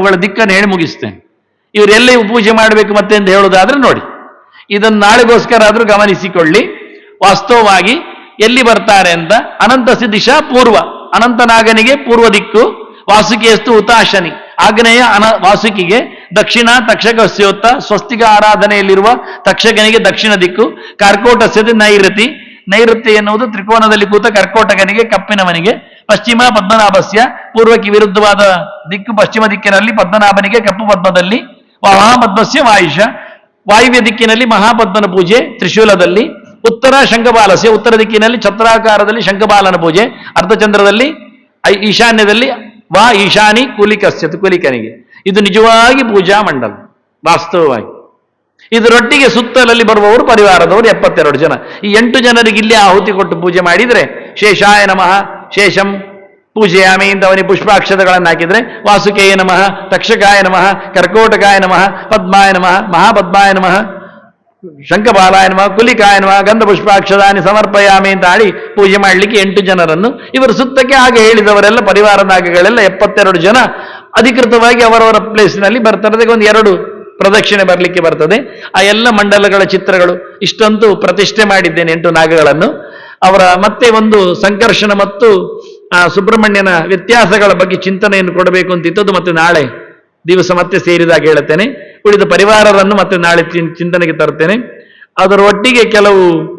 ಅವುಗಳ ದಿಕ್ಕನ್ನು ಹೇಳಿ ಮುಗಿಸ್ತೇನೆ. ಇವರೆಲ್ಲಿ ಪೂಜೆ ಮಾಡಬೇಕು ಮತ್ತೆ ಅಂತ ಹೇಳೋದಾದ್ರೆ ನೋಡಿ. ಇದನ್ನು ನಾಳೆಗೋಸ್ಕರ ಆದ್ರೂ ಗಮನಿಸಿಕೊಳ್ಳಿ. ವಾಸ್ತವವಾಗಿ ಎಲ್ಲಿ ಬರ್ತಾರೆ ಅಂತ ಅನಂತ ದಿಶಾ ಪೂರ್ವ ಅನಂತನಾಗನಿಗೆ ಪೂರ್ವ ದಿಕ್ಕು, ವಾಸುಕಿಯಸ್ತು ಉತಾಶನಿ, ಆಗ್ನೇಯ ಅನ ವಾಸುಕಿಗೆ ದಕ್ಷಿಣ ತಕ್ಷಕಸ್ಯೋತ್ತ ಸ್ವಸ್ತಿಕ ಆರಾಧನೆಯಲ್ಲಿರುವ ತಕ್ಷಕನಿಗೆ ದಕ್ಷಿಣ ದಿಕ್ಕು ಕಾರ್ಕೋಟಸ್ಯದ ನೈಋತಿ ನೈಋತ್ಯ ಎನ್ನುವುದು ತ್ರಿಕೋನದಲ್ಲಿ ಕೂತ ಕರ್ಕೋಟಕನಿಗೆ, ಕಪ್ಪಿನವನಿಗೆ, ಪಶ್ಚಿಮ ಪದ್ಮನಾಭಸ್ಯ, ಪೂರ್ವಕ್ಕೆ ವಿರುದ್ಧವಾದ ದಿಕ್ಕು ಪಶ್ಚಿಮ ದಿಕ್ಕಿನಲ್ಲಿ ಪದ್ಮನಾಭನಿಗೆ, ಕಪ್ಪು ಪದ್ಮದಲ್ಲಿ ಮಹಾಪದ್ಮಸ್ಯ ವಾಯುಷ, ವಾಯುವ್ಯ ದಿಕ್ಕಿನಲ್ಲಿ ಮಹಾಪದ್ಮನ ಪೂಜೆ ತ್ರಿಶೂಲದಲ್ಲಿ, ಉತ್ತರ ಶಂಖಬಾಲಸ್ಯ ಉತ್ತರ ದಿಕ್ಕಿನಲ್ಲಿ ಛತ್ರಾಕಾರದಲ್ಲಿ ಶಂಖಬಾಲನ ಪೂಜೆ, ಅರ್ಧಚಂದ್ರದಲ್ಲಿ ಈಶಾನ್ಯದಲ್ಲಿ ವಾ ಈಶಾನಿ ಕೂಲಿಕಸ್ಯ, ಕುಲಿಕನಿಗೆ. ಇದು ನಿಜವಾಗಿ ಪೂಜಾ ಮಂಡಲ, ವಾಸ್ತವವಾಗಿ. ಇದರೊಟ್ಟಿಗೆ ಸುತ್ತಲಲ್ಲಿ ಬರುವವರು ಪರಿವಾರದವರು ಎಪ್ಪತ್ತೆರಡು ಜನ. ಈ ಎಂಟು ಜನರಿಗೆ ಇಲ್ಲಿ ಆಹುತಿ ಕೊಟ್ಟು ಪೂಜೆ ಮಾಡಿದರೆ ಶೇಷಾಯ ನಮಃ, ಶೇಷಂ, ಪೂಜೆಯಾಮಿ ಇಂಥವನಿ ಪುಷ್ಪಾಕ್ಷತಗಳನ್ನು ಹಾಕಿದ್ರೆ ವಾಸುಕೇಯ ನಮಃ, ತಕ್ಷಕಾಯ ನಮಃ, ಕರ್ಕೋಟಕಾಯ ನಮಃ, ಪದ್ಮಾಯ ನಮಃ, ಮಹಾಪದ್ಮಾಯ ನಮಃ ಶಂಕಪಾಲಾಯ ನಮಃ, ಕುಲಿಕಾಯ ನಮಃ ಗಂಧ ಪುಷ್ಪಾಕ್ಷದಾನಿ ಸಮರ್ಪಯಾಮಿ ಅಂತ ಆಡಿ ಪೂಜೆ ಮಾಡಲಿಕ್ಕೆ ಎಂಟು ಜನರನ್ನು ಇವರು ಸುತ್ತಕ್ಕೆ ಹಾಗೆ ಹೇಳಿದವರೆಲ್ಲ ಪರಿವಾರ ನಾಗಗಳೆಲ್ಲ ಎಪ್ಪತ್ತೆರಡು ಜನ. ಅಧಿಕೃತವಾಗಿ ಅವರವರ ಪ್ಲೇಸ್ನಲ್ಲಿ ಬರ್ತಾರೆ. ಒಂದು ಎರಡು ಪ್ರದಕ್ಷಿಣೆ ಬರಲಿಕ್ಕೆ ಬರ್ತದೆ. ಆ ಎಲ್ಲ ಮಂಡಲಗಳ ಚಿತ್ರಗಳು ಇಷ್ಟಂತೂ ಪ್ರತಿಷ್ಠೆ ಮಾಡಿದ್ದೇನೆ ಎಂಟು ನಾಗಗಳನ್ನು. ಅವರ ಮತ್ತೆ ಒಂದು ಸಂಕರ್ಷಣ ಮತ್ತು, ಆ, ಸುಬ್ರಹ್ಮಣ್ಯನ ವ್ಯತ್ಯಾಸಗಳ ಬಗ್ಗೆ ಚಿಂತನೆಯನ್ನು ಕೊಡಬೇಕು ಅಂತ ಇದ್ದದ್ದು ಮತ್ತೆ ನಾಳೆ ದಿವಸ ಮತ್ತೆ ಸೇರಿದಾಗ ಹೇಳುತ್ತೇನೆ. ಉಳಿದ ಪರಿವಾರರನ್ನು ಮತ್ತೆ ನಾಳೆ ಚಿಂತನೆಗೆ ತರ್ತೇನೆ ಅದರ ಒಟ್ಟಿಗೆ ಕೆಲವು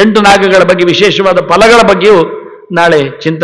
ಎಂಟು ನಾಗಗಳ ಬಗ್ಗೆ ವಿಶೇಷವಾದ ಫಲಗಳ ಬಗ್ಗೆಯೂ ನಾಳೆ ಚಿಂತನೆ